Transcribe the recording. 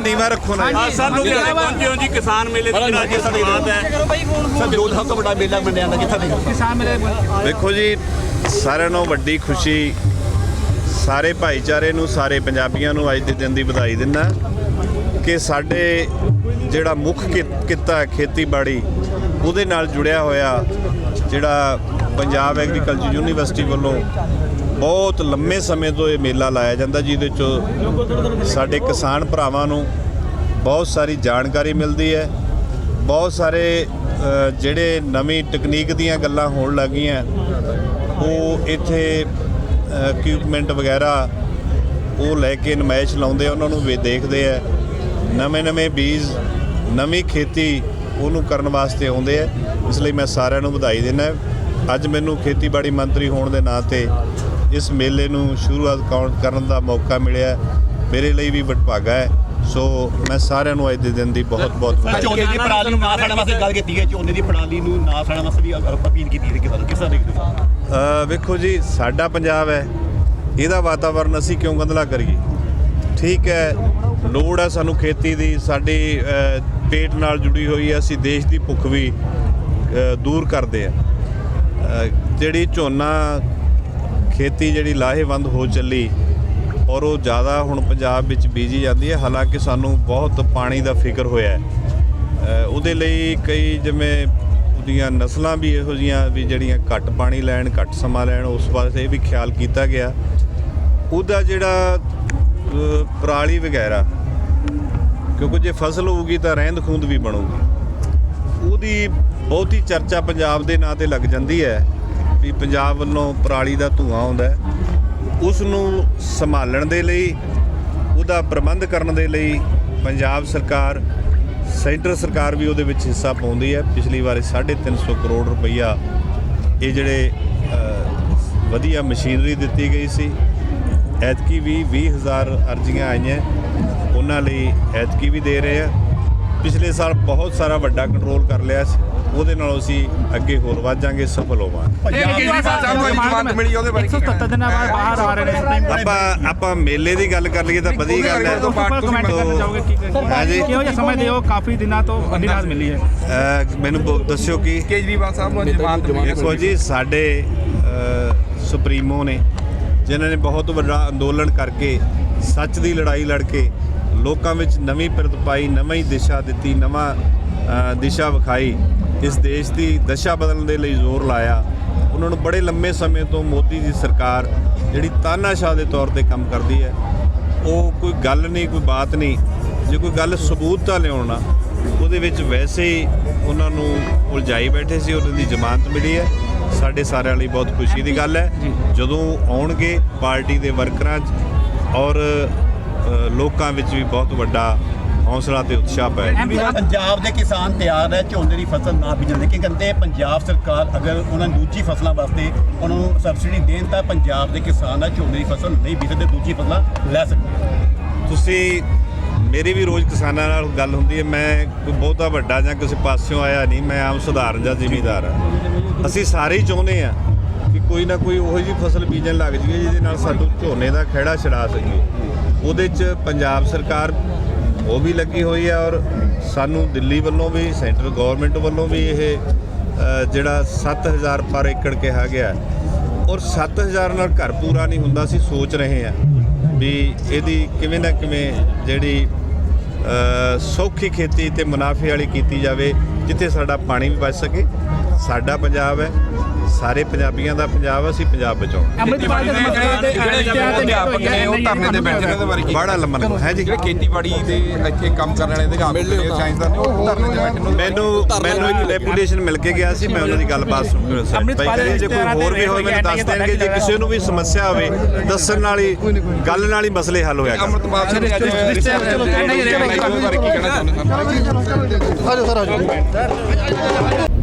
ਨੀਵਾ ਰੱਖੋ ਨਾ। ਆ ਸਰ ਲੁਧਿਆਣੇ ਪਹੁੰਚੇ ਹੋ ਜੀ ਕਿਸਾਨ ਮੇਲੇ ਦੀ ਜਿਹੜਾ ਅੱਜ ਸ਼ੁਰੂਆਤ ਹੈ। ਸਰ ਜੋ ਸਭ ਤੋਂ ਵੱਡਾ ਮੇਲਾ ਮੰਡਿਆ ਦਾ ਕਿੱਥੇ ਦੇ ਵੇਖੋ ਜੀ ਸਾਰਿਆਂ ਨੂੰ ਵੱਡੀ ਖੁਸ਼ੀ ਸਾਰੇ ਭਾਈਚਾਰੇ ਨੂੰ ਸਾਰੇ ਪੰਜਾਬੀਆਂ ਨੂੰ ਅੱਜ ਦੇ ਦਿਨ ਦੀ ਵਧਾਈ ਦਿੰਦਾ ਕਿ ਸਾਡੇ ਜਿਹੜਾ ਮੁੱਖ ਕਿ- ਕਿੱਤਾ ਹੈ ਖੇਤੀਬਾੜੀ ਉਹਦੇ ਨਾਲ ਜੁੜਿਆ ਹੋਇਆ ਜਿਹੜਾ ਪੰਜਾਬ ਐਗਰੀਕਲਚਰ ਯੂਨੀਵਰਸਿਟੀ ਵੱਲੋਂ ਬਹੁਤ ਲੰਮੇ ਸਮੇਂ ਤੋਂ ਇਹ ਮੇਲਾ ਲਾਇਆ ਜਾਂਦਾ, ਜਿਹਦੇ ਚ ਸਾਡੇ ਕਿਸਾਨ ਭਰਾਵਾਂ ਨੂੰ ਬਹੁਤ ਸਾਰੀ ਜਾਣਕਾਰੀ ਮਿਲਦੀ ਹੈ। ਬਹੁਤ ਸਾਰੇ ਜਿਹੜੇ ਨਵੀਂ ਟੈਕਨੀਕ ਦੀਆਂ ਗੱਲਾਂ ਹੋਣ ਲੱਗੀਆਂ, ਉਹ ਇੱਥੇ ਇਕਵਿਪਮੈਂਟ ਵਗੈਰਾ ਉਹ ਲੈ ਕੇ ਨਮਾਇਸ਼ ਲਾਉਂਦੇ ਉਹਨਾਂ ਨੂੰ ਵੀ ਦੇਖਦੇ ਆ। ਨਵੇਂ ਨਵੇਂ ਬੀਜ, ਨਵੀਂ ਖੇਤੀ ਉਹਨੂੰ ਕਰਨ ਵਾਸਤੇ ਆਉਂਦੇ ਆ। ਇਸ ਲਈ ਮੈਂ ਸਾਰਿਆਂ ਨੂੰ ਵਧਾਈ ਦਿੰਦਾ। ਅੱਜ ਮੈਨੂੰ ਖੇਤੀਬਾੜੀ ਮੰਤਰੀ ਹੋਣ ਦੇ ਨਾਂ ਤੇ ਇਸ ਮੇਲੇ ਨੂੰ ਸ਼ੁਰੂਆਤ ਕੌਣ- ਕਰਨ ਦਾ ਮੌਕਾ ਮਿਲਿਆ ਮੇਰੇ ਲਈ ਵੀ ਵਡਭਾਗਾ ਹੈ। ਸੋ ਮੈਂ ਸਾਰਿਆਂ ਨੂੰ ਅੱਜ ਦੇ ਦਿਨ ਦੀ ਬਹੁਤ ਬਹੁਤ ਵਧਾਈ ਝੋਨੇ ਦੀ ਪਰਾਲੀ ਨੂੰ ਨਾ ਸਾੜਨ ਵਾਸਤੇ ਗੱਲ ਕੀਤੀ ਹੈ ਝੋਨੇ ਦੀ ਪਰਾਲੀ ਨੂੰ ਨਾ ਸਾੜਨ ਵਾਸਤੇ ਵੀ ਅਪੀਲ ਕੀਤੀ ਹੈ ਕਿਸਾਨ ਕਿਸ ਤਰ੍ਹਾਂ ਦੇਖਦੇ ਹੋ? ਅ, ਵੇਖੋ ਜੀ ਸਾਡਾ ਪੰਜਾਬ ਹੈ। ਇਹਦਾ ਵਾਤਾਵਰਨ ਅਸੀਂ ਕਿਉਂ ਗੰਦਲਾ ਕਰੀਏ? ਠੀਕ ਹੈ ਲੋੜ ਹੈ ਸਾਨੂੰ ਖੇਤੀ ਦੀ ਸਾਡੀ ਪੇਟ ਨਾਲ ਜੁੜੀ ਹੋਈ ਹੈ ਅਸੀਂ ਦੇਸ਼ ਦੀ ਭੁੱਖ ਵੀ ਦੂਰ ਕਰਦੇ ਆ ਜਿਹੜੀ ਝੋਨਾ ਖੇਤੀ ਜਿਹੜੀ ਲਾਹੇਵੰਦ ਹੋ ਚੱਲੀ ਔਰ ਉਹ ਜ਼ਿਆਦਾ ਹੁਣ ਪੰਜਾਬ ਵਿੱਚ ਬੀਜੀ ਜਾਂਦੀ ਹੈ, ਹਾਲਾਂਕਿ ਸਾਨੂੰ ਬਹੁਤ ਪਾਣੀ ਦਾ ਫਿਕਰ ਹੋਇਆ ਹੈ। ਉਹਦੇ ਲਈ ਕਈ ਜਿਵੇਂ ਉਹਦੀਆਂ ਨਸਲਾਂ ਵੀ ਇਹੋ ਜੀਆਂ ਵੀ ਜਿਹੜੀਆਂ ਘੱਟ ਪਾਣੀ ਲੈਣ, ਘੱਟ ਸਮਾਂ ਲੈਣ, ਉਸ ਵਾਸਤੇ ਵੀ ਖਿਆਲ ਕੀਤਾ ਗਿਆ। ਉਹਦਾ ਜਿਹੜਾ ਪਰਾਲੀ ਵਗੈਰਾ, ਕਿਉਂਕਿ ਜੇ ਫਸਲ ਹੋਊਗੀ ਤਾਂ ਰਹਿੰਦ ਖੂੰਦ ਵੀ ਬਣੂਗੀ। ਉਹਦੀ ਬਹੁਤੀ ਚਰਚਾ ਪੰਜਾਬ ਦੇ ਨਾਂ ਤੇ ਲੱਗ ਜਾਂਦੀ ਹੈ ਵੀ ਪੰਜਾਬ ਵੱਲੋਂ ਪਰਾਲੀ ਦਾ ਧੂਆਂ ਆਉਂਦਾ ਉਸ ਨੂੰ ਸੰਭਾਲਣ ਦੇ ਲਈ, ਉਹਦਾ ਪ੍ਰਬੰਧ ਕਰਨ ਦੇ ਲਈ ਪੰਜਾਬ ਸਰਕਾਰ, ਸੈਂਟਰ ਸਰਕਾਰ ਵੀ ਉਹਦੇ ਵਿੱਚ ਹਿੱਸਾ ਪਾਉਂਦੀ ਹੈ। ਪਿਛਲੀ ਵਾਰੀ 350 ਕਰੋੜ ਰੁਪਈਆ ਇਹ ਜਿਹੜੇ ਵਧੀਆ ਮਸ਼ੀਨਰੀ ਦਿੱਤੀ ਗਈ ਸੀ। ਐਤਕੀ ਵੀ 20000 ਅਰਜ਼ੀਆਂ ਆਈਆਂ। ਉਹਨਾਂ ਲਈ ਐਤਕੀ ਵੀ ਦੇ ਰਹੇ ਆ। ਪਿਛਲੇ ਸਾਲ ਬਹੁਤ ਸਾਰਾ ਵੱਡਾ ਕੰਟਰੋਲ ਕਰ ਲਿਆ ਸੀ। ਉਹਦੇ ਨਾਲ ਅਸੀਂ ਅੱਗੇ ਹੋਰ ਵਧਾਂਗੇ ਸਫਲ ਹੋਵਾਂਗੇ। ਕੇਜਰੀਵਾਲ ਸਾਹਿਬ ਨੂੰ ਜਮਾਨਤ ਮਿਲੀ ਉਹਦੇ ਬਾਰੇ ਕੀ 177 ਦਿਨਾਂ ਬਾਅਦ ਬਾਹਰ ਆ ਰਹੇ ਨੇ ਆਪਾਂ ਆਪਾਂ ਮੇਲੇ ਦੀ ਗੱਲ ਕਰ ਲਈਏ ਤਾਂ ਵਧੀਆ ਗੱਲ ਹੈ। ਤੋਂ ਬਾਅਦ ਕਮੈਂਟ ਕਰਨਾ ਚਾਹੋਗੇ ਕੀ ਹਾਂਜੀ ਕਿਹੋ ਜਿਹਾ ਸਮਝਦੇ ਹੋ ਕਾਫੀ ਦਿਨਾਂ ਤੋਂ ਅਧਿਰਾਜ ਮਿਲੀ ਹੈ। ਅਹ ਮੈਨੂੰ ਦੱਸਿਓ ਕੀ ਕੇਜਰੀਵਾਲ ਸਾਹਿਬ ਨੂੰ ਜਮਾਨਤ ਮਿਲੀ ਦੇਖੋ ਜੀ ਸਾਡੇ ਸੁਪਰੀਮੋ ਨੇ ਜਿਨ੍ਹਾਂ ਨੇ ਬਹੁਤ ਵੱਡਾ ਅੰਦੋਲਨ ਕਰਕੇ ਸੱਚ ਦੀ ਲੜਾਈ ਲੜ ਕੇ ਲੋਕਾਂ ਵਿੱਚ ਨਵੀਂ ਪਿਰਤ ਪਾਈ ਨਵੀਂ ਦਿਸ਼ਾ ਦਿੱਤੀ ਨਵਾਂ ਦਿਸ਼ਾ ਵਿਖਾਈ ਇਸ ਦੇਸ਼ ਦੀ ਦਸ਼ਾ ਬਦਲਣ ਦੇ ਲਈ ਜ਼ੋਰ ਲਾਇਆ। ਉਹਨਾਂ ਨੂੰ ਬੜੇ ਲੰਮੇ ਸਮੇਂ ਤੋਂ ਮੋਦੀ ਦੀ ਸਰਕਾਰ ਜਿਹੜੀ ਤਾਨਾਸ਼ਾਹ ਦੇ ਤੌਰ ਤੇ ਕੰਮ ਕਰਦੀ ਹੈ ਉਹ ਕੋਈ ਗੱਲ ਨਹੀਂ ਕੋਈ ਬਾਤ ਨਹੀਂ। ਜੇ ਕੋਈ ਗੱਲ ਸਬੂਤ ਤਾਂ ਲਿਆਉਣਾ ਉਹਦੇ ਵਿੱਚ ਵੈਸੇ ਹੀ ਉਹਨਾਂ ਨੂੰ ਉਲਝਾਈ ਬੈਠੇ ਸੀ ਉਹਨਾਂ ਦੀ ਜ਼ਮਾਨਤ ਮਿਲੀ ਹੈ। ਸਾਡੇ ਸਾਰਿਆਂ ਲਈ ਬਹੁਤ ਖੁਸ਼ੀ ਦੀ ਗੱਲ ਹੈ। ਜਦੋਂ ਆਉਣਗੇ ਪਾਰਟੀ ਦੇ ਵਰਕਰਾਂ 'ਚ ਔਰ ਲੋਕਾਂ ਵਿੱਚ ਵੀ ਬਹੁਤ ਵੱਡਾ ਹੌਸਲਾ ਤੇ ਉਤਸ਼ਾਹ ਪੈ ਪੰਜਾਬ ਦੇ ਕਿਸਾਨ ਤਿਆਰ ਹੈ ਝੋਨੇ ਦੀ ਫਸਲ ਨਾ ਬੀਜਣ ਦੇ। ਕਿ ਕਹਿੰਦੇ ਪੰਜਾਬ ਸਰਕਾਰ ਅਗਰ ਉਹਨਾਂ ਦੂਜੀ ਫਸਲਾਂ ਵਾਸਤੇ ਉਹਨਾਂ ਨੂੰ ਸਬਸਿਡੀ ਦੇਣ ਤਾਂ ਪੰਜਾਬ ਦੇ ਕਿਸਾਨ ਆ ਝੋਨੇ ਦੀ ਫਸਲ ਨਹੀਂ ਬੀਜ ਸਕਦੇ ਦੂਜੀ ਫਸਲਾਂ ਲੈ ਸਕਦੇ ਤੁਸੀਂ ਮੇਰੀ ਵੀ ਰੋਜ਼ ਕਿਸਾਨਾਂ ਨਾਲ ਗੱਲ ਹੁੰਦੀ ਹੈ ਮੈਂ ਕੋਈ ਬਹੁਤਾ ਵੱਡਾ ਜਾਂ ਕਿਸੇ ਪਾਸਿਓਂ ਆਇਆ ਨਹੀਂ ਮੈਂ ਆਮ ਸੁਧਾਰਨ ਜਾਂ ਜ਼ਿਮੀਂਦਾਰ ਆ ਅਸੀਂ ਸਾਰੇ ਹੀ ਚਾਹੁੰਦੇ ਆ ਕਿ ਕੋਈ ਨਾ ਕੋਈ ਉਹੋ ਜਿਹੀ ਫਸਲ ਬੀਜਣ ਲੱਗ ਜਾਈਏ ਜਿਹਦੇ ਨਾਲ ਸਾਨੂੰ ਝੋਨੇ ਦਾ ਖਹਿੜਾ ਛਡਾ ਸਕੀਏ। ਉਹਦੇ 'ਚ ਪੰਜਾਬ ਸਰਕਾਰ ਉਹ ਵੀ ਲੱਗੀ ਹੋਈ ਹੈ ਔਰ ਸਾਨੂੰ ਦਿੱਲੀ ਵੱਲੋਂ ਵੀ ਸੈਂਟਰ ਗਵਰਨਮੈਂਟ ਵੱਲੋਂ ਵੀ ਇਹ ਅ, ਜਿਹੜਾ 7000 ਪਰ ਏਕੜ ਕਿਹਾ ਗਿਆ ਹੈ। ਔਰ 7000 ਨਾਲ ਘਰ ਪੂਰਾ ਨਹੀਂ ਹੁੰਦਾ ਅਸੀਂ ਸੋਚ ਰਹੇ ਹਾਂ ਵੀ ਇਹਦੀ ਕਿਵੇਂ ਨਾ ਕਿਵੇਂ ਜਿਹੜੀ ਸੌਖੀ ਖੇਤੀ ਤੇ ਮੁਨਾਫੇ ਵਾਲੀ ਕੀਤੀ ਜਾਵੇ ਜਿੱਥੇ ਸਾਡਾ ਪਾਣੀ ਵੀ ਬਚ ਸਕੇ ਸਾਡਾ ਪੰਜਾਬ ਹੈ ਸਾਰੇ ਪੰਜਾਬੀਆਂ ਦਾ ਪੰਜਾਬ ਅਸੀਂ ਪੰਜਾਬ ਬਚਾਉਣਾ ਅੰਮ੍ਰਿਤਪਾਲ ਦੇ ਸਮਰਥਨ ਦੇ ਜਿਹੜੇ ਜਿਹੜੇ ਅਧਿਆਪਕ ਨੇ ਉਹ ਧਰਨੇ ਤੇ ਬੈਠੇ ਨੇ ਉਹਦੇ ਬਾਰੇ ਕੀ ਬੜਾ ਲੰਮਾ ਲੰਮਾ ਹੈ ਜੀ ਜਿਹੜੇ ਖੇਤੀਬਾੜੀ ਦੇ ਇੱਥੇ ਕੰਮ ਕਰਨ ਵਾਲੇ ਅਧਿਆਪਕ ਨੇ ਸਾਇੰਸਦਾਨ ਨੇ ਉਹ ਧਰਨੇ ਤੇ ਬੈਠੇ ਨੇ ਮੈਨੂੰ ਮੈਨੂੰ ਇੱਕ ਡੈਪੂਟੇਸ਼ਨ ਮਿਲ ਕੇ ਗਿਆ ਸੀ ਮੈਂ ਉਹਨਾਂ ਦੀ ਗੱਲਬਾਤ ਸੁਣ ਕੇ ਭਾਈ ਜੇ ਕੋਈ ਹੋਰ ਵੀ ਹੋਵੇ ਮੈਨੂੰ ਦੱਸ ਦੇਣਗੇ ਜੇ ਕਿਸੇ ਨੂੰ ਵੀ ਸਮੱਸਿਆ ਹੋਵੇ ਦੱਸਣ ਨਾਲ ਹੀ ਗੱਲ ਨਾਲ ਹੀ ਮਸਲੇ ਹੱਲ ਹੋਇਆ ਕਰਦੇ ਅਮਰਤਪਾਲ ਸਿੰਘ ਨੇ ਅੱਜ ਰਿਸ਼ਤੇ ਚਲੋ ਕਹਿਣਾ ਹੀ ਰਹੇ ਉਹਦੇ ਬਾਰੇ ਕੀ ਕਹਿਣਾ ਚਾਹੁੰਦੇ ਸਨ